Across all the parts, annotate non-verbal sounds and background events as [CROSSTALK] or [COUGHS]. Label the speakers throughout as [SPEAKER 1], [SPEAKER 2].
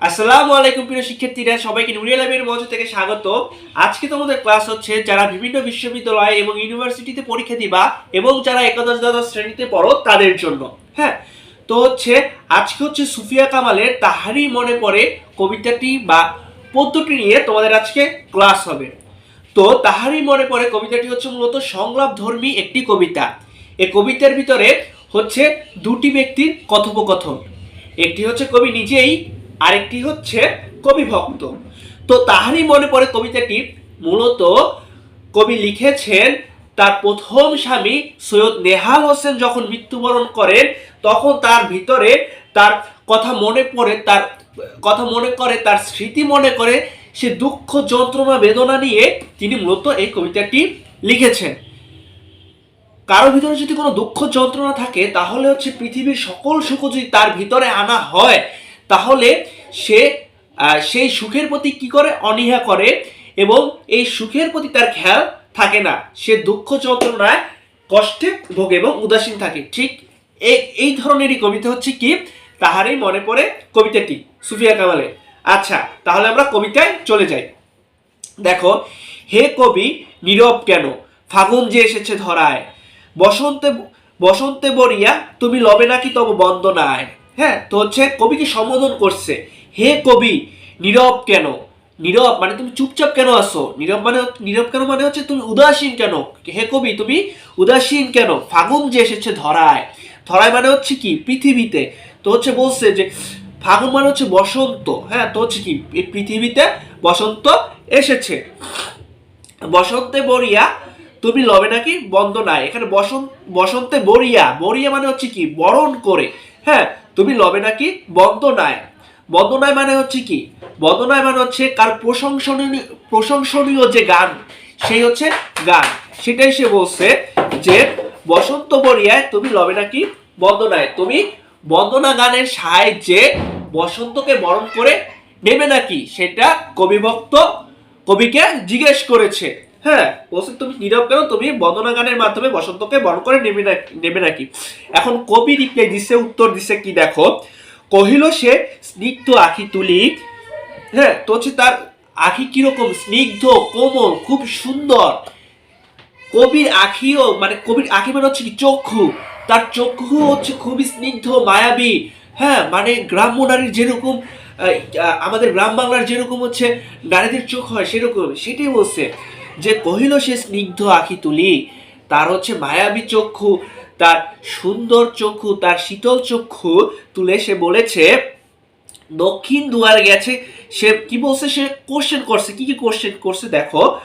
[SPEAKER 1] আসসালামু আলাইকুম প্রিয় শিক্ষার্থীরা, সবাইকে নুরিয়া মঞ্চ থেকে স্বাগত। আজকে তোমাদের ক্লাস হচ্ছে যারা বিভিন্ন বিশ্ববিদ্যালয় এবং ইউনিভার্সিটিতে পরীক্ষা দিবা এবং যারা একাদশ, দ্বাদশ শ্রেণীতে পড়ো তাদের জন্য হ্যাঁ? তো হচ্ছে, আজকে হচ্ছে সুফিয়া কামালের তাহারই মনে পড়ে কবিতাটি বা পদ্যটি নিয়ে তোমাদের আজকে ক্লাস হবে। তো তাহারই মনে পড়ে কবিতাটি হচ্ছে মূলত সংলাপ ধর্মী একটি কবিতা। এই কবিতার ভিতরে হচ্ছে দুটি ব্যক্তির কথোপকথন। একটি হচ্ছে কবি নিজেই আরেকটি হচ্ছে কবি ভক্ত। তো তাহারই মনে পড়ে কবিতাটি, মূলত কবি লিখেছেন তার প্রথম স্বামী সৈয়দ নেহাল হোসেন যখন মৃত্যুবরণ করেন, তখন তার ভিতরে তার কথা মনে পড়ে, তার কথা মনে করে, তার স্মৃতি মনে করে, সে দুঃখ, যন্ত্রণা, বেদনা নিয়ে তিনি মূলত এই কবিতাটি লিখেছেন। কারও ভিতরে যদি কোনো দুঃখ, যন্ত্রণা থাকে, তাহলে হচ্ছে পৃথিবীর সকল সুখ যদি তার ভিতরে আনা হয় তাহলে সে সেই সুখের প্রতি কি করে? অনীহা করে এবং এই সুখের প্রতি তার খেয়াল থাকে না। সে দুঃখ যন্ত্রণায় কষ্টে ভোগে এবং উদাসীন থাকে। ঠিক এই ধরনেরই কবিতা হচ্ছে কি? তাহারই মনে পড়ে কবিতাটি, সুফিয়া কামালে আচ্ছা তাহলে আমরা কবিতায় চলে যাই। দেখো, হে কবি, নীরব কেন? ফাগুন যে এসেছে ধরায়। বসন্তে বসন্তে বরিয়া তুমি লবে নাকি তব বন্দনায়। হ্যাঁ তো হচ্ছে কবিকে সম্বোধন করছে? হে কবি, নীরব কেন? নীরব মানে তুমি চুপচাপ কেন আসো নীরব মানে নীরব কেন মানে হচ্ছে তুমি উদাসীন কেন? হে কবি, তুমি উদাসীন কেন? ফাগুন যে এসেছে ধরায়। ধরায় মানে হচ্ছে কি? পৃথিবীতে। তো হচ্ছে বলছে যে, ফাগুন মানে হচ্ছে বসন্ত। হ্যাঁ তো হচ্ছে কি? এই পৃথিবীতে বসন্ত এসেছে। বসন্তে বরিয়া তুমি লবে নাকি বন্ধ নাই এখানে বসন্ত বসন্তে বরিয়া বরিয়া মানে হচ্ছে কি? বরণ করে। হ্যাঁ তুমি লবে নাকি বন্দনায়? মানে হচ্ছে কি? বন্দনায় মানে হচ্ছে কার প্রশংসনীয় প্রশংসনীয় যে গান, সেই হচ্ছে গান। সেটাই সে বলছে যে, বসন্ত বরিয়ায় তুমি লবে নাকি বন্দনায়? তুমি বন্দনা গানের সাহায্যে বসন্তকে বরণ করে নেবে নাকি? সেটা কবিভক্ত কবিকে জিজ্ঞেস করেছে। হ্যাঁ বলছে তুমি নীরব কেন? তুমি বন্দনা গানের মাধ্যমে বসন্তকে বরণ করে নেবে না নেবে নাকি? এখন কবি রিপ্লাই দিছে, উত্তর দিছে কি দেখো? কহিল সে, স্নিগ্ধ আখি তুলি। হ্যাঁ তো হচ্ছে তার আখি কীরকম? স্নিগ্ধ, কোমল, খুব সুন্দর। কবির আখিও মানে কবির আখি মানে হচ্ছে কি চক্ষু। তার চক্ষু হচ্ছে খুবই স্নিগ্ধ, মায়াবী। হ্যাঁ মানে গ্রাম্য নারীর যেরকম আমাদের গ্রাম বাংলার যেরকম হচ্ছে, নারীদের চোখ হয় সেরকম, সেটাই বলছে। যে কহিল সে স্নিগ্ধ আখি তুলি, তার হচ্ছে মায়াবী চক্ষু, তার সুন্দর চক্ষু, তার শীতল চক্ষু তুলে সে বলেছে, দক্ষিণ দুয়ার গেছে, সে কি বলছে, সে কোশ্চেন করছে, কি কি কোশ্চেন করছে দেখো,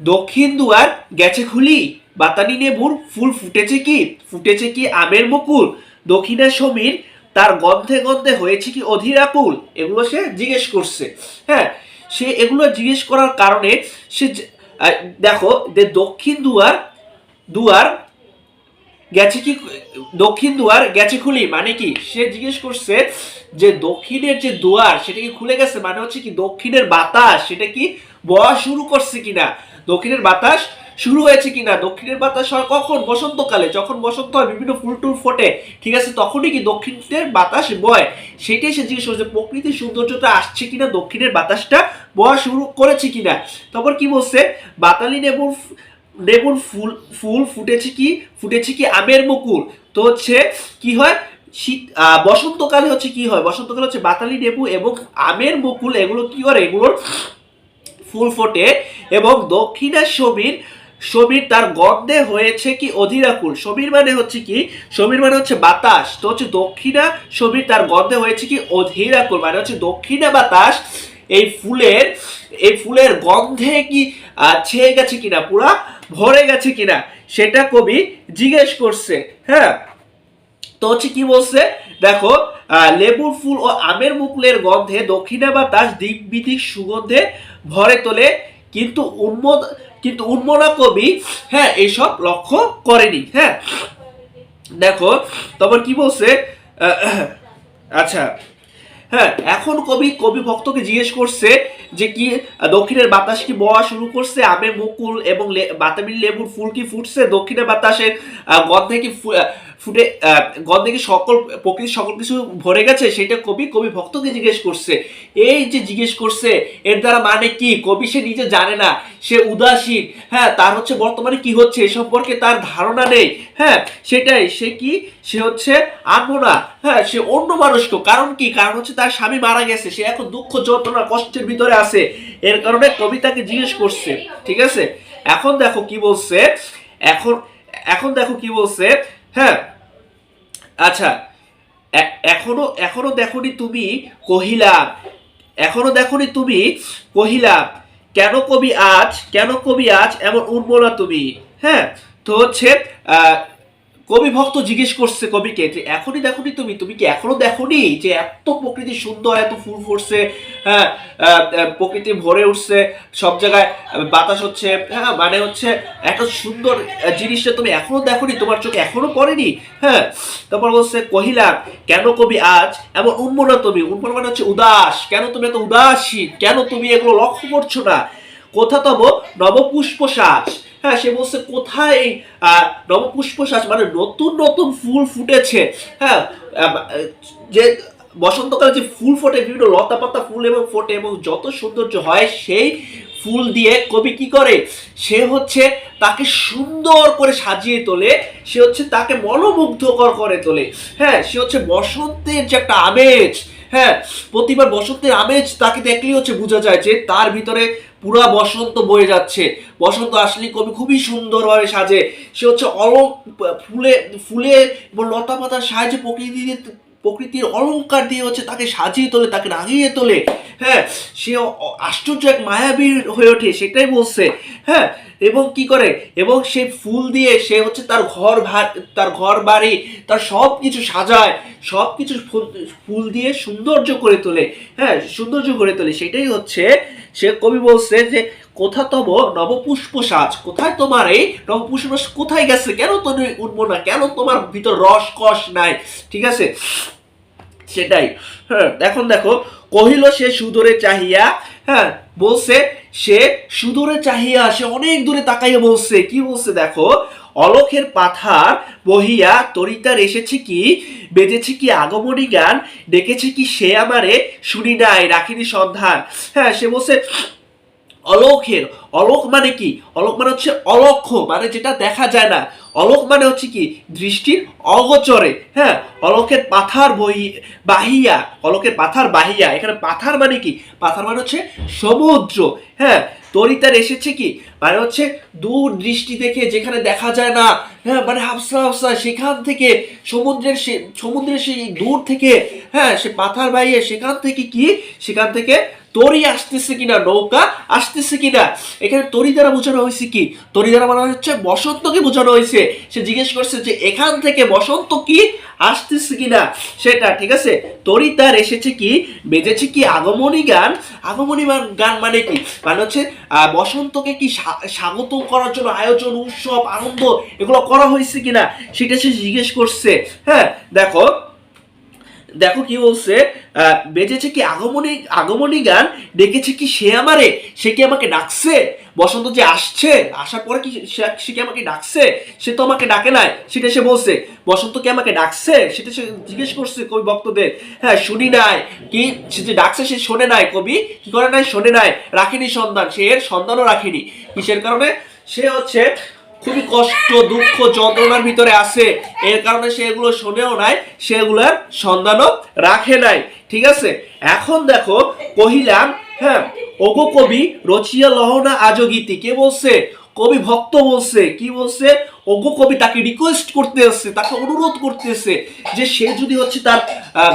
[SPEAKER 1] দক্ষিণ দুয়ার গেছে খুলি, বাতানি নেবুর ফুল ফুটেছে কি? ফুটেছে কি আমের মুকুল? দক্ষিণা সমীর তার গন্ধে গন্ধে হয়েছে কি অধীর আকুল এগুলো সে জিজ্ঞেস করছে হ্যাঁ? সে এগুলো জিজ্ঞেস করার কারণে সে দেখো, যে দক্ষিণ দুয়ার দুয়ার গেছে কি, দক্ষিণ দুয়ার গেছে খুলি মানে কি? সে জিজ্ঞেস করছে যে দক্ষিণের যে দুয়ার, সেটা কি খুলে গেছে? মানে হচ্ছে কি দক্ষিণের বাতাস, সেটা কি বয়া শুরু করছে কিনা? দক্ষিণের বাতাস শুরু হয়েছে কিনা? দক্ষিণের বাতাস হয় কখন? বসন্তকালে। যখন বসন্ত হয়, বিভিন্ন ফুল টুল ফোটে। ঠিক আছে? তখনই কি দক্ষিণের বাতাস বয়? সেটাই সে জিজ্ঞেস করছে, প্রকৃতির সৌন্দর্যটা আসছে কিনা? দক্ষিণের বাতাসটা বওয়া শুরু করেছে কিনা? তারপর কি বলছে? বাতালি নেবুর নেবুর ফুল ফুল ফুটেছে কি? ফুটেছে কি আমের মুকুল? তো হচ্ছে কি হয়? শীত বসন্তকালে হচ্ছে কি হয়? বসন্তকালে হচ্ছে বাতালি লেবু এবং আমের মুকুল এগুলো কি করে? এগুলোর ফুল ফোটে এবং দক্ষিণের সমীর সমীর তার গন্ধে হয়েছে কি অধীরাকুল? সমীর মানে হচ্ছে কি? সমীর মানে হচ্ছে বাতাস। তো হচ্ছে দক্ষিণা, সমীর তার গন্ধে হয়েছে কি অধীরাকুল? মানে হচ্ছে দক্ষিণা বাতাস এই ফুলের এই ফুলের গন্ধে কি ছেয়ে গেছে কিনা, পুরা ভরে গেছে কিনা, সেটা কবি জিজ্ঞেস করছে হ্যাঁ? তো হচ্ছে কি বলছে? দেখো লেবুর ফুল ও আমের মুকুলের গন্ধে দক্ষিণা বাতাস দিক বিদিক সুগন্ধে ভরে তোলে, কিন্তু উন্মোদ কিন্তু উন্মনা কবি হ্যাঁ এইসব লক্ষ্য করেনি হ্যাঁ। দেখো, তারপর কি বলছে? আচ্ছা হ্যাঁ এখন কবি কবি ভক্তকে জিজ্ঞেস করছে যে কি, দক্ষিণের বাতাস কি বওয়া শুরু করছে? আমের মুকুল এবং বাতাবি লেবুর ফুল কি ফুটছে? দক্ষিণের বাতাসের গন্ধে কি ফুটে গন্ধে কি সকল, প্রকৃতির সকল কিছু ভরে গেছে, সেটা কবি কবি ভক্তকে জিজ্ঞেস করছে। এই যে জিজ্ঞেস করছে, এর দ্বারা মানে কি? কবি সে নিজে জানে না, সে উদাসীন। হ্যাঁ তার হচ্ছে বর্তমানে কি হচ্ছে, এ সম্পর্কে তার ধারণা নেই। হ্যাঁ সেটাই, সে কি? সে হচ্ছে আনমনা হ্যাঁ সে অন্য মানুষকে, কারণ কি? কারণ হচ্ছে তার স্বামী মারা গেছে, সে এখন দুঃখ, যন্ত্রণা, কষ্টের ভিতরে আছে। এর কারণে কবি তাকে জিজ্ঞেস করছে, ঠিক আছে? এখন দেখো কি বলছে, এখন এখন দেখো কি বলছে হ্যাঁ। আচ্ছা এখনও এখনও দেখনি তুমি কহিলা এখনও দেখনি তুমি কহিলা কেন কবি আজ কেন কবি আজ এমন উর্বলা তুমি? হ্যাঁ তো হচ্ছে আহ, কবি ভক্ত জিজ্ঞেস করছে কবিকে যে, এখনই দেখনি তুমি? তুমি কি এখনও দেখনি যে এত প্রকৃতি সুন্দর এত ফুল ফুটছে হ্যাঁ প্রকৃতি ভরে উঠছে, সব জায়গায় বাতাস হচ্ছে হ্যাঁ মানে হচ্ছে এত সুন্দর জিনিসটা তুমি এখনও দেখনি, তোমার চোখে এখনও পড়েনি হ্যাঁ? তারপর বলছে কহিলাম কেন কবি আজ এমন উন্মনা তুমি? উন্মনা মানে হচ্ছে উদাস। কেন তুমি এত উদাসীন? কেন তুমি এগুলো লক্ষ্য করছ না? কোথা তব নবপুষ্প সাজ হ্যাঁ সে বলছে, কোথায় নবপুষ্প সাজ মানে নতুন নতুন ফুল ফুটেছে। হ্যাঁ যে বসন্তকালে যে ফুল ফোটে, বিভিন্ন লতা পাতা ফুল এবং ফোটে এবং যত সৌন্দর্য হয়, সেই ফুল দিয়ে কবি কি করে? সে হচ্ছে তাকে সুন্দর করে সাজিয়ে তোলে, সে হচ্ছে তাকে মনোমুগ্ধকর করে তোলে। হ্যাঁ সে হচ্ছে বসন্তের যে একটা আমেজ হ্যাঁ প্রতিবার বসন্তের আমেজ তাকে দেখলেই হচ্ছে বোঝা যায় যে তার ভিতরে পুরা বসন্ত বয়ে যাচ্ছে। বসন্ত আসলে কবি খুবই সুন্দরভাবে সাজে। সে হচ্ছে অলক ফুলে ফুলে এবং লতা পাতার সাহায্যে প্রকৃতি প্রকৃতির অলংকার দিয়ে হচ্ছে তাকে সাজিয়ে তোলে, তাকে রাঙিয়ে তোলে। হ্যাঁ সে আশ্চর্য এক মায়াবীর হয়ে ওঠে, সেটাই বলছে। হ্যাঁ এবং কি করে? এবং সে ফুল দিয়ে সে হচ্ছে তার ঘর তার ঘর বাড়ি, তার সব কিছু সাজায় সব কিছু ফুল- দিয়ে সৌন্দর্য করে তোলে। হ্যাঁ সৌন্দর্য করে তোলে। সেটাই হচ্ছে সে কবি বলছে যে কোথা তব নবপুষ্প সাজ কোথায় তোমার এই নবপুষ্প কোথায় গেছে? কেন তুমি উঠবো না? কেন তোমার ভিতর রস কষ নাই? ঠিক আছে? সেটাই। হ্যাঁ এখন দেখো, কহিল সে সুদরে চাহিয়া হ্যাঁ বলছে সে সুদূরে চাহিয়া, সে অনেক দূরে তাকাইয়া বলছে, কি বলছে দেখো, অলখের পাথার বহিয়া তরিতার এসেছে কি বেজেছে কি আগমনী গান ডেকেছে কি সে আমারে, শুনি নাই, রাখিনি সন্ধান। হ্যাঁ সে বলছে অলৌকের অলোক মানে কি? অলোক মানে হচ্ছে অলক্ষ মানে যেটা দেখা যায় না। অলোক মানে হচ্ছে কি? দৃষ্টির অগোচরে হ্যাঁ? অলোকের পাথার বই বাহিয়া, অলোকের পাথার বাহিয়া। এখানে পাথার মানে কি? পাথার মানে হচ্ছে সমুদ্র হ্যাঁ? তরিতার এসেছে কি? মানে হচ্ছে দূর দৃষ্টি দেখে যেখানে দেখা যায় না হ্যাঁ? মানে হাফসা হাফসা, সেখান থেকে সমুদ্রের সে, সমুদ্রের সেই দূর থেকে হ্যাঁ? সে পাথার বাইয়ে সেখান থেকে কি? সেখান থেকে তরি আসতেছে কিনা, নৌকা আসতেছে কিনা? এখানে তরি দ্বারা বোঝানো হয়েছে কি? তরি দ্বারা মানে হচ্ছে বসন্তকে বোঝানো হয়েছে। সে জিজ্ঞেস করছে যে এখান থেকে বসন্ত কি আসতেছে কিনা? সেটা, ঠিক আছে? তরি তার এসেছে কি? বেজেছে কি আগমনী গান? আগমনী গান মানে কি? মানে হচ্ছে বসন্তকে কি স্বাগত করার জন্য আয়োজন, উৎসব, আনন্দ এগুলো করা হয়েছে কিনা? সেটা সে জিজ্ঞেস করছে। হ্যাঁ দেখো দেখো কি বলছে বেজেছে কি আগমনী আগমনী গান, ডেকেছে কি সে আমারে? সে কি আমাকে ডাকছে? বসন্ত যে আসছে, আসার পরে কি সে কি আমাকে ডাকছে? সে তো আমাকে ডাকে নাই। সেটা সে বলছে, বসন্ত কি আমাকে ডাকছে? সেটা সে জিজ্ঞেস করছে কবি ভক্তদের। হ্যাঁ শুনি নাই। কি সে যে ডাকছে সে শোনে নাই কবি? কি করে নাই? শোনে নাই। রাখেনি সন্ধান। সে এর সন্ধানও রাখেনি। কিসের কারণে? সে হচ্ছে খুবই কষ্ট, দুঃখ, যন্ত্রণার ভিতরে আছে। এর কারণে সে এগুলো শোনেও নাই সেগুলোর সন্ধানও রাখে নাই। ঠিক আছে? এখন দেখো, কহিলাম হ্যাঁ ওগো কবি, রচিয়া লহনা আজগীতি কে বলছে? কবি ভক্ত বলছে। কি বলছে? ওগো কবি তাকে রিকোয়েস্ট করতে আসছে তাকে অনুরোধ করতেছে যে সে যদি হচ্ছে তার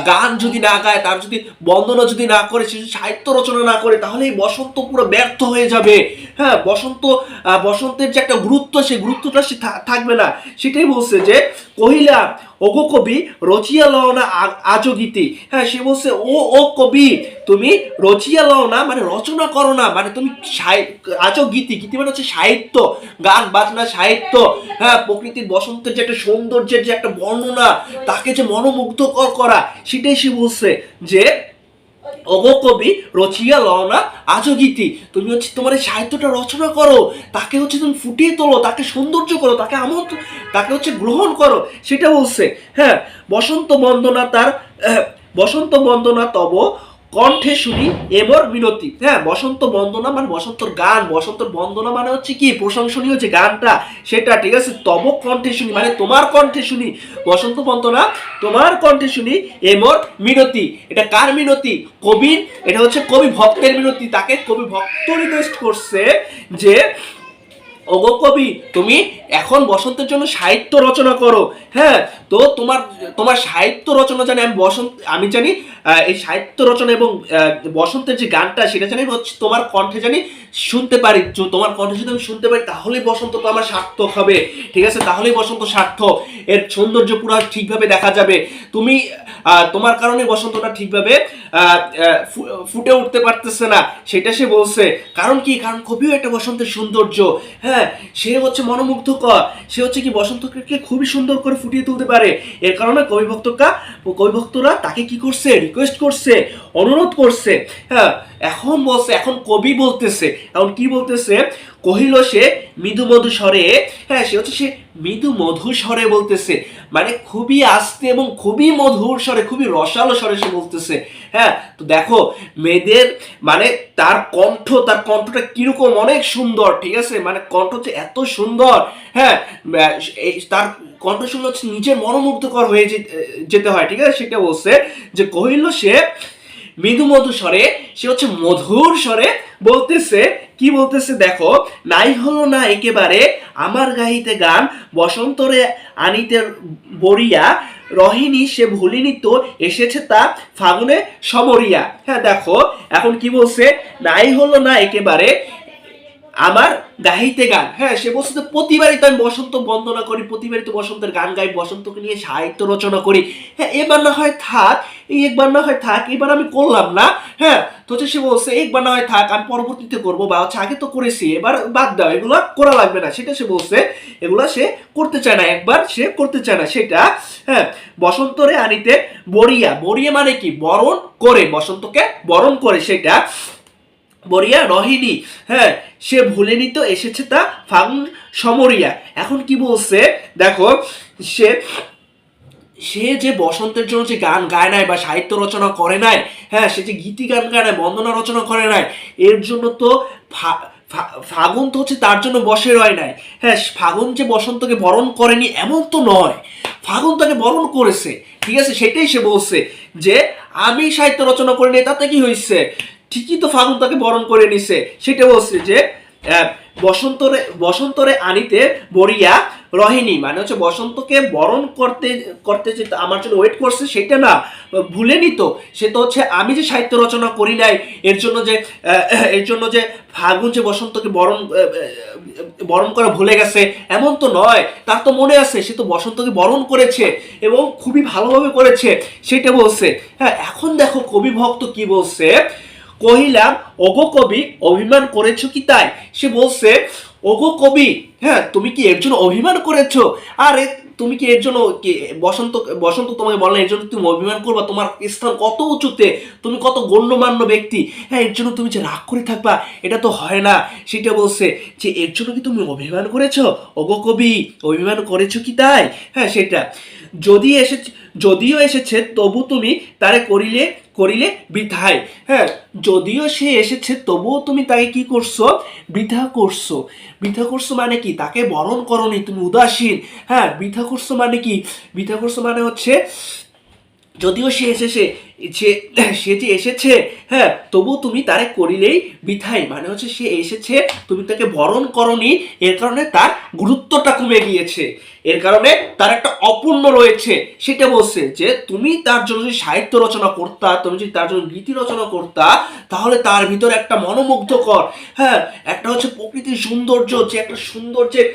[SPEAKER 1] গান যদি না গায়, তার যদি বন্দনা যদি না করে, সে যদি সাহিত্য রচনা না করে, তাহলে এই বসন্ত পুরো ব্যর্থ হয়ে যাবে। হ্যাঁ বসন্ত বসন্তের যে একটা গুরুত্ব, সেই গুরুত্বটা সে থাকবে না। সেটাই বলছে যে, কহিলা ওগো কবি, রচিয়া লও না আ- আজও গীতি হ্যাঁ সে বলছে, ও ও কবি, তুমি রচিয়া লও না মানে রচনা করো না মানে তুমি সাহি- আজও গীতি গীতি মানে হচ্ছে সাহিত্য, গান, বাজনা, সাহিত্য। হ্যাঁ প্রকৃতির বসন্তের যে একটা সৌন্দর্যের যে একটা বর্ণনা, তাকে যে মনোমুগ্ধকর করা, সেটাই সে বলছে যে, ওগো কবি, রচিয়া লওনা আজও গীতি। তুমি হচ্ছে তোমার এই সাহিত্যটা রচনা করো, তাকে হচ্ছে তুমি ফুটিয়ে তোলো, তাকে সৌন্দর্য করো, তাকে আমন্ত তাকে হচ্ছে গ্রহণ করো। সেটা বলছে হ্যাঁ বসন্ত বন্দনা তার বসন্ত বন্দনা তব কণ্ঠে শুনি এমর বিনতি। হ্যাঁ বসন্ত বন্দনা মানে বসন্তর গান। বসন্তর বন্দনা মানে হচ্ছে কি? প্রশংসনীয় যে গানটা, সেটা, ঠিক আছে? তব কণ্ঠে শুনি মানে তোমার কণ্ঠে শুনি। বসন্ত বন্দনা, তোমার কণ্ঠে শুনি, এমর মিনতি। এটা কার মিনতি? কবির, এটা হচ্ছে কবি ভক্তের মিনতি। তাকে কবি ভক্ত রিকোয়েস্ট করছে যে ওগো কবি, তুমি এখন বসন্তের জন্য সাহিত্য রচনা করো। হ্যাঁ তো তোমার তোমার সাহিত্য রচনা জানি আমি বসন্ত, আমি জানি এই সাহিত্য রচনা এবং বসন্তের যে গানটা, সেটা জানি হচ্ছে তোমার কণ্ঠে জানি শুনতে পারি। তোমার কণ্ঠে যদি আমি শুনতে পারি, তাহলেই বসন্ত তো আমার সার্থক হবে। ঠিক আছে? তাহলেই বসন্ত সার্থক। এর সৌন্দর্য পুরো ঠিকভাবে দেখা যাবে। তুমি তোমার কারণে বসন্তটা ঠিকভাবে ফুটে উঠতে পারতেছে না, সেটা সে বলছে। কারণ কি? কারণ কবিও একটা বসন্তের সৌন্দর্য। হ্যাঁ সে হচ্ছে মনোমুগ্ধকর। সে হচ্ছে কি বসন্তকে খুবই সুন্দর করে ফুটিয়ে তুলতে পারে। এর কারণে কবি কবিভক্তরা কবি ভক্তরা তাকে কি করছে? রিকোয়েস্ট করছে, অনুরোধ করছে। হ্যাঁ এখন বলছে, এখন কবি বলতেছে। এখন কি বলতেছে? কহিল সে মৃদু মধু স্বরে হ্যাঁ সে হচ্ছে সে মৃদু মধুর স্বরে বলতেছে। মানে খুবই আস্তে এবং খুবই মধুর স্বরে, খুবই রসালো স্বরে সে বলতেছে। হ্যাঁ তো দেখো, মেয়েদের মানে তার কণ্ঠ, তার কণ্ঠটা কীরকম অনেক সুন্দর, ঠিক আছে? মানে কণ্ঠ হচ্ছে এত সুন্দর হ্যাঁ তার কণ্ঠ শুনলে হচ্ছে নিজের মনোমুগ্ধকর হয়ে যেতে হয়, ঠিক আছে? সেটা বলছে যে কহিল সে মৃদু মধু স্বরে, সে হচ্ছে মধুর স্বরে বলতেছে, কি বলতেছে দেখো, নাই হলো না একেবারে আমার গাহিতে গান, বসন্তরে আনিতে বরিয়া রহিণী সে ভুলিনি তো, এসেছে তা ফাগুনে সমরিয়া। হ্যাঁ দেখো, এখন কি বলছে, নাই হলো না একেবারে আমার গাহিতে গান। হ্যাঁ সে বলছে প্রতিবারই তো আমি বসন্ত বন্দনা করি প্রতিবারই তো বসন্তের গান গাই, বসন্তকে নিয়ে সাহিত্য রচনা করি। হ্যাঁ এবার না হয় থাক, এই একবার না হয় থাক, এবার আমি করলাম না। হ্যাঁ তো হচ্ছে সে বলছে, একবার না হয় থাক, আমি পরবর্তীতে করব বা হচ্ছে আগে তো করেছি, এবার বাদ দাও, এগুলো করা লাগবে না। সেটা সে বলছে, এগুলো সে করতে চায় না, একবার সে করতে চায় না সেটা। হ্যাঁ বসন্তরে আনিতে বরিয়া বরিয়া মানে কি? বরণ করে, বসন্তকে বরণ করে সেটা। বরিয়া রহিনী হ্যাঁ সে ভুলেনি তো এসেছে তা ফাগুন সমরিয়া। এখন কি বলছে? দেখো, সে সে যে বসন্তের জন্য যে গান গায় নাই বা সাহিত্য রচনা করে নাই হ্যাঁ সে যে গীতি গান গায় নাই, বন্দনা রচনা করে নাই, এর জন্য তো ফাগুন তো হচ্ছে তার জন্য বসে রয় নাই। হ্যাঁ ফাগুন যে বসন্তকে বরণ করেনি এমন তো নয়। ফাগুন তাকে বরণ করেছে, ঠিক আছে? সেটাই সে বলছে যে, আমি সাহিত্য রচনা করিনি, তাতে কি হয়েছে ঠিকই তো ফাগুন তাকে বরণ করে নিছে। সেটা বলছে যে বসন্তরে বসন্তরে আনিতে বরিয়া রহিনী। মানে হচ্ছে বসন্তকে বরণ করতে করতে যে আমার জন্য ওয়েট করছে, সেটা না, ভুলেনি তো। সে তো হচ্ছে আমি যে সাহিত্য রচনা করি নাই, এর জন্য যে এর জন্য যে ফাগুন যে বসন্তকে বরণ বরণ করা ভুলে গেছে, এমন তো নয়। তার তো মনে আছে, সে তো বসন্তকে বরণ করেছে এবং খুবই ভালোভাবে করেছে, সেটা বলছে। হ্যাঁ এখন দেখো কবি ভক্ত কি বলছে কহিলাম, ওগো কবি, অভিমান করেছ কি তাই? সে বলছে, ওগো কবি হ্যাঁ তুমি কি এর জন্য অভিমান করেছ? আরে, তুমি কি এর জন্য বসন্ত বসন্ত তোমাকে বললেন এর জন্য তুমি অভিমান করবা? তোমার স্থান কত উঁচুতে? তুমি কত গণ্যমান্য ব্যক্তি? হ্যাঁ এর জন্য তুমি যে রাগ করে থাকবা, এটা তো হয় না। সেটা বলছে, যে এর জন্য কি তুমি অভিমান করেছ? ওগো কবি, অভিমান করেছ কি তাই? হ্যাঁ সেটা। যদি এসেছে যদিও এসেছে, তবু তুমি তারে করিলে করিলে বৃথায়। হ্যাঁ যদিও সে এসেছে, তবুও তুমি তাকে কি করছ? বৃথা করছ। বৃথা করছ মানে কি? তাকে বরণ করনি, তুমি উদাসীন। হ্যাঁ বৃথা করছ মানে কি? বৃথা করছ মানে হচ্ছে, যদিও সে এসেছে সে সে যে এসেছে হ্যাঁ তবু তুমি তারে করিলেই বিথাই মানে হচ্ছে সে এসেছে, তুমি তাকে বরণ করনি এর কারণে তার গুরুত্বটা কমে গিয়েছে। এর কারণে তার একটা অপূর্ণ রয়েছে। সেটা বলছে যে, তুমি তার জন্য যদি সাহিত্য রচনা করতা, তুমি যদি তার জন্য গীতি রচনা করতা, তাহলে তার ভিতরে একটা মনোমুগ্ধকর হ্যাঁ একটা হচ্ছে প্রকৃতির সৌন্দর্য, যে একটা সৌন্দর্যের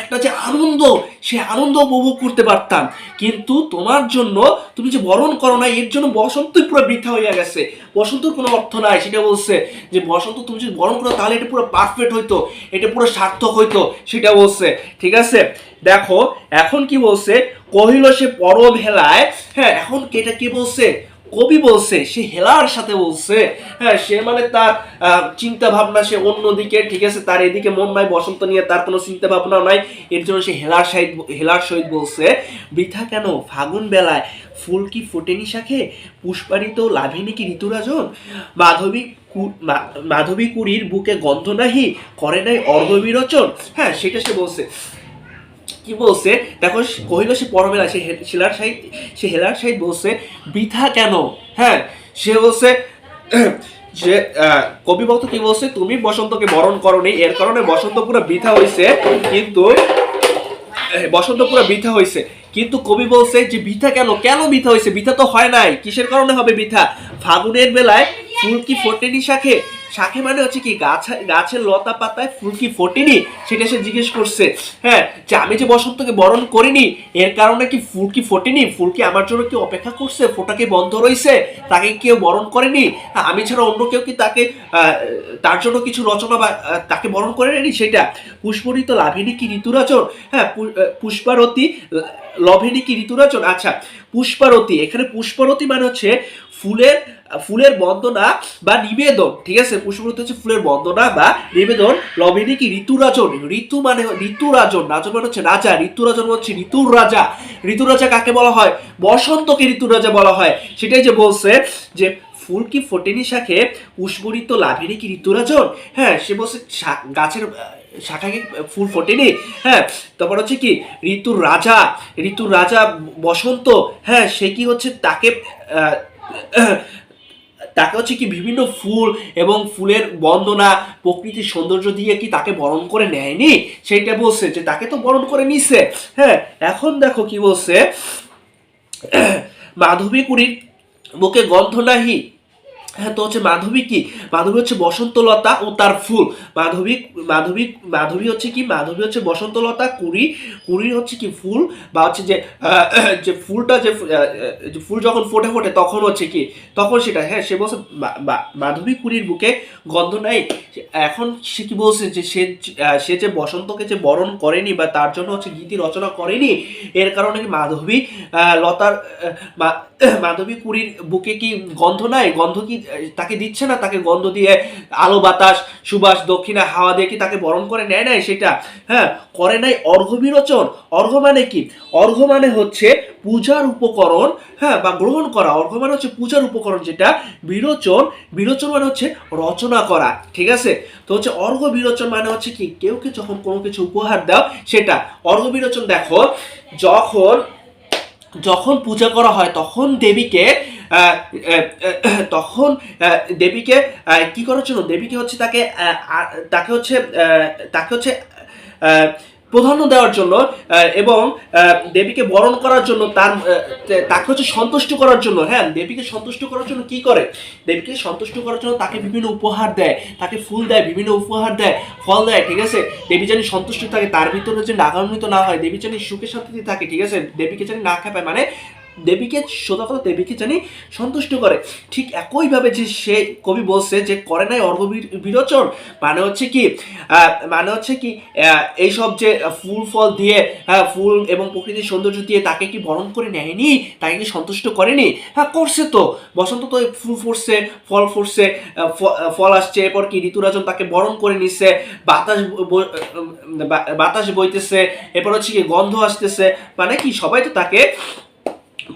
[SPEAKER 1] একটা যে আনন্দ, সে আনন্দ উপভোগ করতে পারতাম। কিন্তু তোমার জন্য তুমি যে বরণ করো না এর জন্য বসন্তই পুরো বৃথা হইয়া গেছে। বসন্তর কোনো অর্থ নাই, সেটা বলছে যে বসন্ত তুমি যদি বরণ করো তাহলে এটা পুরো পারফেক্ট হইতো, এটা পুরো সার্থক হইতো, সেটা বলছে। ঠিক আছে? দেখো, এখন কি বলছে? কহিল সে পরম হেলায় হ্যাঁ এখন এটা কি বলছে? কবি বলছে, সে হেলার সাথে বলছে। হ্যাঁ সে মানে তার চিন্তা ভাবনা সে অন্যদিকে, ঠিক আছে, তার এদিকে মন নাই, বসন্ত নিয়ে তার কোনো চিন্তা ভাবনা নাই, এর জন্য সে হেলার সহিত হেলার সহিত বলছে, বৃথা কেন? ফাগুন বেলায় ফুল কি ফোটেনি শাখে পুষ্পারিত লাভিনী কি ঋতুরাজন? মাধবী মাধবী কুড়ির বুকে গন্ধ নাহি, করে নাই অর্ঘ বিরোচন হ্যাঁ সেটা সে বলছে। কি বলছে? দেখো কহিল, সে পরমেলা সে হে- শিলার সাহিদ সে হেলার সাহিদ বলছে, বৃথা কেন? হ্যাঁ সে বলছে, যে কবি ভক্ত কি বলছে, তুমি বসন্তকে বরণ করনি, এর কারণে বসন্ত পুরো বৃথা হয়েছে কিন্তু বসন্ত পুরো বৃথা হয়েছে কিন্তু কবি বলছে, যে বৃথা কেন? কেন বৃথা হয়েছে বৃথা তো হয় নাই। কিসের কারণে হবে বৃথা? ফাগুনের বেলায় ফুল কি ফোটেনি শাখে শাখে মানে হচ্ছে কি, গাছ গাছের লতা পাতায় ফুল কি ফোটেনি? সেটা সে জিজ্ঞেস করছে। হ্যাঁ যে আমি যে বসন্তকে বরণ করিনি, এর কারণে কি ফুল কি ফোটেনি? ফুল কি আমার জন্য কি অপেক্ষা করছে? ফোটা কি বন্ধ রয়েছে তাকে কেউ বরণ করেনি? আমি ছাড়া অন্য কেউ কি তাকে তার জন্য কিছু রচনা বা তাকে বরণ করে নেনি সেটা পুষ্পরিত লাভিনী কি ঋতুরাচন হ্যাঁ পুষ্পারতি লভেনী কি ঋতুরাচন আচ্ছা পুষ্পারতি। এখানে পুষ্পারতি মানে হচ্ছে ফুলের ফুলের বন্দনা বা নিবেদন, ঠিক আছে? পুষ্পরতি হচ্ছে ফুলের বন্দনা বা নিবেদন লবিনী কি? ঋতুরাজন। ঋতু মানে ঋতুরাজন। রাজন মানে হচ্ছে রাজা। ঋতুরাজন হচ্ছে ঋতুর রাজা। ঋতুর রাজা কাকে বলা হয়? বসন্তকে ঋতুর রাজা বলা হয়। সেটাই যে বলছে যে ফুল কি ফোটেনি শাখে পুষ্পরিত লাভেনি কি ঋতুরাজন? হ্যাঁ সে বলছে গাছের শাখাকে ফুল ফোটেনি হ্যাঁ তারপর হচ্ছে কি, ঋতুর রাজা ঋতুর রাজা বসন্ত হ্যাঁ সে কি হচ্ছে তাকে তাকে হচ্ছে কি বিভিন্ন ফুল এবং ফুলের বন্দনা, প্রকৃতির সৌন্দর্য দিয়ে কি তাকে বরণ করে নেয়নি? সেইটা বলছে যে তাকে তো বরণ করে নিছে হ্যাঁ এখন দেখো কি বলছে, মাধবী কুড়ির বুকে গন্ধ নাহি হ্যাঁ তো হচ্ছে মাধবী কি? মাধবী হচ্ছে বসন্তলতা ও তার ফুল। মাধবী মাধবী মাধবী হচ্ছে কি? মাধবী হচ্ছে বসন্তলতা, কুড়ি কুড়ি হচ্ছে কি ফুল বা হচ্ছে যে যে ফুলটা যে ফুল যখন ফোটে ফোটে, তখন হচ্ছে কি? তখন সেটা হ্যাঁ সে বলছে মাধবী কুড়ির বুকে গন্ধ নাই। এখন সে কি বলছে যে সে সে যে বসন্তকে যে বরণ করেনি বা তার জন্য হচ্ছে গীতি রচনা করেনি, এর কারণে কি মাধবী লতার মাধবী কুড়ির বুকে কি গন্ধ নাই? গন্ধ কি তাকে দিচ্ছে না, তাকে গন্ধ দিয়ে আলো, বাতাস, সুবাস, দক্ষিণা, হাওয়া দিয়ে কি তাকে বরণ করে নেয় নাই সেটা? হ্যাঁ করে নাই অর্ঘ বিরোচন অর্ঘ মানে কি? অর্ঘ মানে হচ্ছে পূজার উপকরণ হ্যাঁ বা গ্রহণ করা। অর্ঘ মানে হচ্ছে পূজার উপকরণ যেটা বিরোচন বিরোচন মানে হচ্ছে রচনা করা, ঠিক আছে? তো হচ্ছে অর্ঘ বিরোচন মানে হচ্ছে কি? কেউকে যখন কোনো কিছু উপহার দাও, সেটা। অর্ঘ বিরোচন দেখো, যখন যখন পূজা করা হয়, তখন দেবীকে তখন দেবীকে কি করার জন্য? দেবীকে হচ্ছে তাকে তাকে হচ্ছে তাকে হচ্ছে প্রাধান্য দেওয়ার জন্য এবং দেবীকে বরণ করার জন্য তার তাকে হচ্ছে সন্তুষ্ট করার জন্য হ্যাঁ দেবীকে সন্তুষ্ট করার জন্য কি করে? দেবীকে সন্তুষ্ট করার জন্য তাকে বিভিন্ন উপহার দেয়, তাকে ফুল দেয়, বিভিন্ন উপহার দেয়, ফল দেয়, ঠিক আছে? দেবী জানি সন্তুষ্ট থাকে, তার ভিতরে যে নাগান্বিত না হয়, দেবী জানি সুখের শান্তিতে থাকে, ঠিক আছে? দেবীকে জানি না খেপায় মানে দেবীকে সোজা দেবীকে জানি সন্তুষ্ট করে। ঠিক একইভাবে যে সে কবি বলছে যে, করে নাই অর্ঘ বিরোচন মানে হচ্ছে কি মানে হচ্ছে কি এইসব যে ফুল ফল দিয়ে হ্যাঁ ফুল এবং প্রকৃতির সৌন্দর্য দিয়ে তাকে কি বরণ করে নেয়নি? তাকে কি সন্তুষ্ট করেনি? হ্যাঁ করছে তো। বসন্ত তো ফুল ফুটছে, ফল ফুটছে ফল আসছে, এরপর কি ঋতুরাজন তাকে বরণ করে নিচ্ছে বাতাস বাতাস বইতেছে, এরপর হচ্ছে কি গন্ধ আসতেছে। মানে কি, সবাই তো তাকে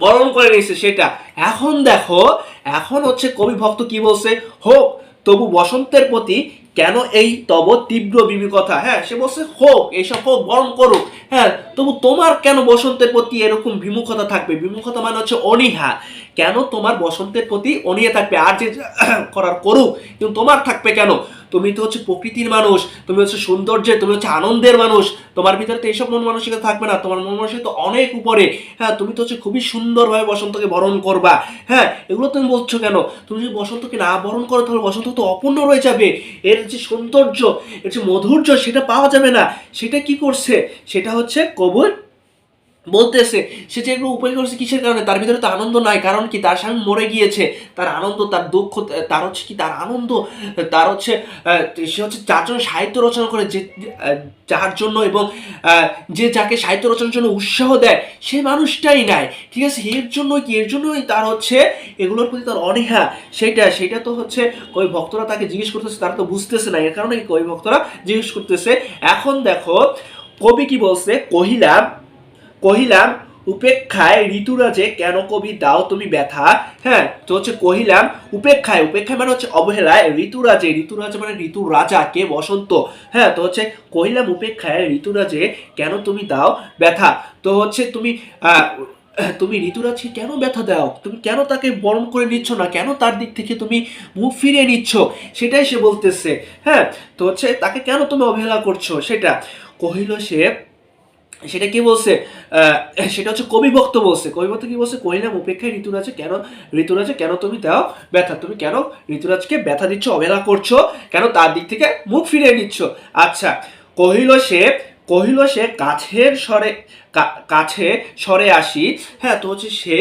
[SPEAKER 1] বরণ করে নিয়েছে সেটা। এখন দেখো, এখন হচ্ছে কবি ভক্ত কি বলছে? হোক, তবু বসন্তের প্রতি কেন এই তব তীব্র বিমুখতা হ্যাঁ সে বলছে, হোক, এইসব হোক, বরণ করুক। হ্যাঁ তবু তোমার কেন বসন্তের প্রতি এরকম বিমুখতা থাকবে? বিমুখতা মানে হচ্ছে অনীহা। কেন তোমার বসন্তের প্রতি অনীহা থাকবে? আর যে [COUGHS] করার করুক, কিন্তু তোমার থাকবে কেন? তুমি তো হচ্ছে প্রকৃতির মানুষ, তুমি হচ্ছে সৌন্দর্যের, তুমি হচ্ছে আনন্দের মানুষ, তোমার ভিতরে তো এইসব মন মানসিকতা থাকবে না, তোমার মন মানসিকতা অনেক উপরে। হ্যাঁ তুমি তো হচ্ছে খুবই সুন্দরভাবে বসন্তকে বরণ করবা। হ্যাঁ এগুলো তুমি বলছো কেন? তুমি যদি বসন্তকে না বরণ করো, তাহলে বসন্ত তো অপূর্ণ রয়ে যাবে। এর যে সৌন্দর্য, এর যে মধুর্য, সেটা পাওয়া যাবে না। সেটা কি করছে? সেটা হচ্ছে কবর বলতেছে, সে যে এগুলো উপায় করছে কিসের কারণে? তার ভিতরে তো আনন্দ নাই। কারণ কি? তার স্বামী মরে গিয়েছে। তার আনন্দ, তার দুঃখ, তার হচ্ছে কি? তার আনন্দ, তার হচ্ছে সে হচ্ছে যার জন্য সাহিত্য রচনা করে, যে যার জন্য এবং যে যাকে সাহিত্য রচনার জন্য উৎসাহ দেয়, সে মানুষটাই নাই। ঠিক আছে? এর জন্য কি? এর জন্যই তার হচ্ছে, এগুলোর প্রতি তার অনীহা। সেটা সেটা তো হচ্ছে কই ভক্তরা তাকে জিজ্ঞেস করতেছে, তারা তো বুঝতেছে না। এর কারণে কি কই ভক্তরা জিজ্ঞেস করতেছে, এখন দেখো, কবি কি বলছে? কহিলাম কহিলাম, উপেক্ষায় ঋতুরাজে কেন কবি দাও তুমি ব্যথা? হ্যাঁ তো হচ্ছে কহিলাম, উপেক্ষায় উপেক্ষায় মানে হচ্ছে অবহেলায় ঋতুরাজে ঋতুরাজে মানে ঋতু রাজা কে বসন্ত। হ্যাঁ তো হচ্ছে কহিলাম, উপেক্ষায় ঋতুরাজে কেন তুমি দাও ব্যথা? তো হচ্ছে তুমি তুমি ঋতুরাজকে কেন ব্যথা দাও? তুমি কেন তাকে বরণ করে নিচ্ছ না? কেন তার দিক থেকে তুমি মুখ ফিরিয়ে নিচ্ছ? সেটাই সে বলতেছে। হ্যাঁ তো হচ্ছে তাকে কেন তুমি অবহেলা করছ? সেটা কহিল সে সেটা কি বলছে? সেটা হচ্ছে কবি ভক্ত বলছে। কবি ভক্ত কি বলছে? কহিলাম উপেক্ষায় ঋতুরাজে কেন ঋতুরাজে কেন তুমি দাও ব্যথা? তুমি কেন ঋতুরাজকে ব্যথা দিচ্ছ, অবহেলা করছ? কেন তার দিক থেকে মুখ ফিরিয়ে নিচ্ছ? আচ্ছা কহিল সে কহিল সে কাছের স্বরে কাছে স্বরে আসি। হ্যাঁ তো হচ্ছে সে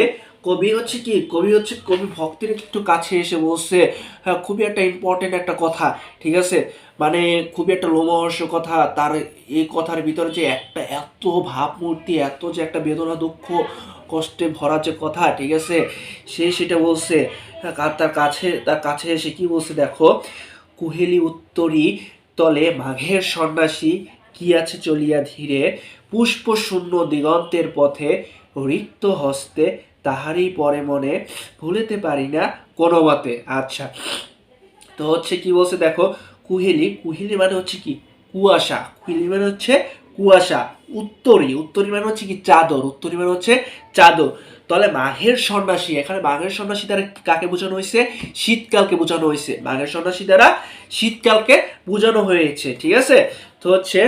[SPEAKER 1] কবি হচ্ছে কি? কবি হচ্ছে কবি ভক্তের একটু কাছে এসে বলছে হ্যাঁ খুবই একটা ইম্পর্টেন্ট একটা কথা ঠিক আছে? মানে খুবই একটা লোমহর্ষ কথা তার এই কথার ভিতরে যে একটা এত ভাবমূর্তি এত যে একটা বেদনা দুঃখ কষ্টে ভরা যে কথা ঠিক আছে? সে সেটা বলছে হ্যাঁ, তার কাছে তার কাছে এসে কি বলছে দেখো কুহেলি উত্তরী তলে মাঘের সন্ন্যাসী কি আছে চলিয়া ধীরে পুষ্প শূন্য দিগন্তের পথে রিক্ত হস্তে তাহারই পরে মনে ভুলেতে পারি না কোনো মতে। আচ্ছা তো হচ্ছে কি বলছে দেখো, কুহেলি কুহেলি মানে হচ্ছে কি? কুয়াশা। কুহেলি মানে হচ্ছে কুয়াশা। উত্তরী। উত্তরী মানে হচ্ছে কি চাদর। উত্তরী মানে হচ্ছে চাদর। তাহলে মাঘের সন্ন্যাসী, এখানে মাঘের সন্ন্যাসী দ্বারা কাকে বোঝানো হয়েছে? শীতকালকে বোঝানো হয়েছে। মাঘের সন্ন্যাসী দ্বারা শীতকালকে বোঝানো হয়েছে, ঠিক আছে? তো হচ্ছে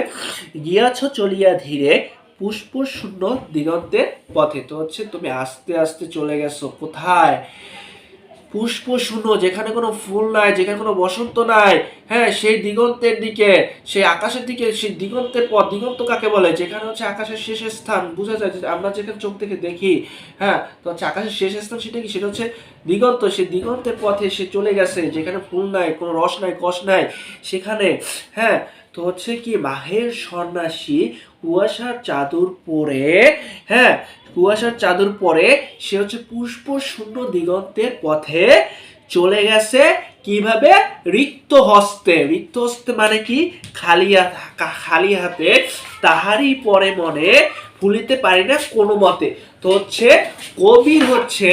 [SPEAKER 1] গিয়াছ চলিয়া ধীরে পুষ্প শূন্য দিগন্তের পথে। তো হচ্ছে তুমি আস্তে আস্তে চলে গেছো, কোথায়? পুষ্প শূন্য যেখানে কোনো ফুল নাই, যেখানে কোনো বসন্ত নাই হ্যাঁ সেই দিগন্তের দিকে, সেই আকাশের দিকে, সেই দিগন্তের পথ, দিগন্ত কাকে বলে? যেখানে হচ্ছে আকাশের শেষ স্থান, বোঝা যায় যে আমরা যেখানে চোখ থেকে দেখি হ্যাঁ তো হচ্ছে আকাশের শেষ স্থান সেটা কি? সেটা হচ্ছে দিগন্ত সেই দিগন্তের পথে সে চলে গেছে, যেখানে ফুল নাই, কোনো রস নাই, কষ নাই, সেখানে হ্যাঁ তো হচ্ছে কি, মাহের সন্ন্যাসী কুয়াশার চাদর পরে হ্যাঁ কুয়াশার চাদর পরে সে হচ্ছে পুষ্প শূন্য দিগন্তের পথে চলে গেছে কীভাবে? রিক্ত হস্তে রিক্ত হস্তে মানে কি? খালি খালি হাতে। তাহারই পরে মনে ভুলিতে পারি না কোনো মতে। তো হচ্ছে কবি হচ্ছে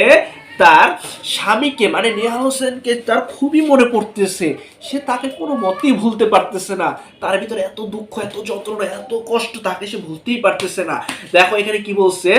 [SPEAKER 1] তার স্বামীকে মানে নেহা হোসেনকে তার খুবই মনে পড়তেছে সে তাকে কোনো মতেই ভুলতে পারতেছে না। তার ভিতরে এত দুঃখ, এত যন্ত্রণা, এত কষ্ট তাকে সে ভুলতেই পারতেছে না। দেখো এখানে কি বলছে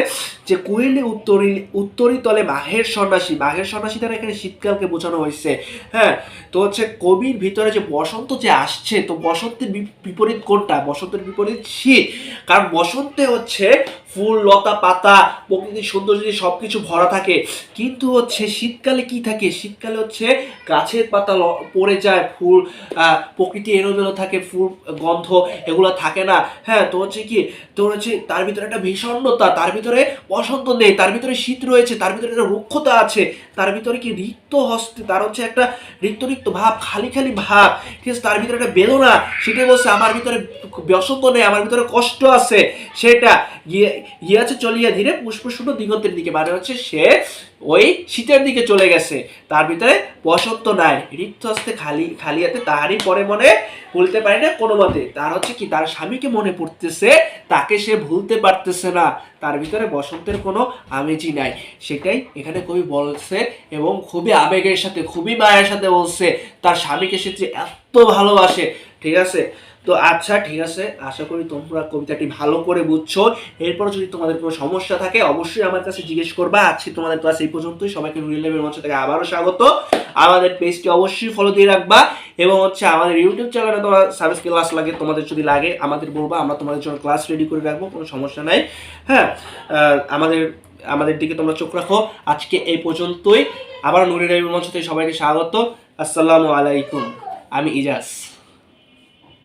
[SPEAKER 1] যে কুয়েলি উত্তরী উত্তরী তলে মাঘের সন্ন্যাসী মাঘের সন্ন্যাসী দ্বারা এখানে শীতকালকে বোঝানো হয়েছে। হ্যাঁ তো হচ্ছে কবির ভিতরে যে বসন্ত যে আসছে, তো বসন্তের বিপরীত কোনটা? বসন্তের বিপরীত শীত। কারণ বসন্তে হচ্ছে ফুল, লতা, পাতা, প্রকৃতির সৌন্দর্য সব কিছু ভরা থাকে। কিন্তু হচ্ছে শীতকালে কি থাকে? শীতকালে হচ্ছে গাছের পাতা পড়ে যায় ফুল প্রকৃতি এলোমেলো থাকে, ফুল, গন্ধ এগুলো থাকে না। হ্যাঁ তো হচ্ছে কি, তো হচ্ছে তার ভিতরে একটা বিষণ্ণতা, তার ভিতরে বসন্ত নেই, তার ভিতরে শীত রয়েছে, তার ভিতরে একটা রুক্ষতা আছে, তার ভিতরে কি রিক্ত হস্তে, তার হচ্ছে একটা রিক্ত রিক্ত ভাব, খালি খালি ভাব, ঠিক আছে, তার ভিতরে একটা বেদনা, সেটাই বলছে, আমার ভিতরে বসন্ত নেই, আমার ভিতরে কষ্ট আছে। সেটা গিয়ে আছে চলিয়া ধীরে পুষ্পশূন্য দিগন্তের দিকে মানে হচ্ছে সে ওই শীতের দিকে চলে গেছে। তার ভিতরে বসন্ত নাই। রিক্ত হস্তে খালি খালি হাতে তাহারই পরে মনে ভুলতে পারি না কোনো মতে। তার হচ্ছে কি, তার স্বামীকে মনে পড়তেছে, তাকে সে ভুলতে পারতেছে না। তার ভিতরে বসন্তের কোনো আমেজই নাই। সেটাই এখানে কবি বলছে এবং খুবই আবেগের সাথে, খুবই মায়ের সাথে বলছে, তার স্বামীকে সে যে এত ভালোবাসে, ঠিক আছে? তো আচ্ছা ঠিক আছে, আশা করি তোমরা কবিতাটি ভালো করে বুঝছ। এরপর যদি তোমাদের কোনো সমস্যা থাকে, অবশ্যই আমার কাছে জিজ্ঞেস করবা। আজকে তোমাদের ক্লাস এই পর্যন্তই। সবাইকে নুরিল লেভেল মঞ্চ থেকে আবারও স্বাগত। আমাদের পেজটি অবশ্যই ফলো দিয়ে রাখবা এবং হচ্ছে আমাদের ইউটিউব চ্যানেলে তোমার সার্ভিস ক্লাস লাগে, তোমাদের যদি লাগে, আমাদের বলবা, আমরা তোমাদের জন্য ক্লাস রেডি করে রাখব, কোনো সমস্যা নাই। হ্যাঁ আমাদের আমাদের দিকে তোমরা চোখ রাখো। আজকে এই পর্যন্তই। আবার নুরিল লেভেল মঞ্চ থেকে সবাইকে স্বাগত। আসসালামু আলাইকুম। আমি ইজাজ।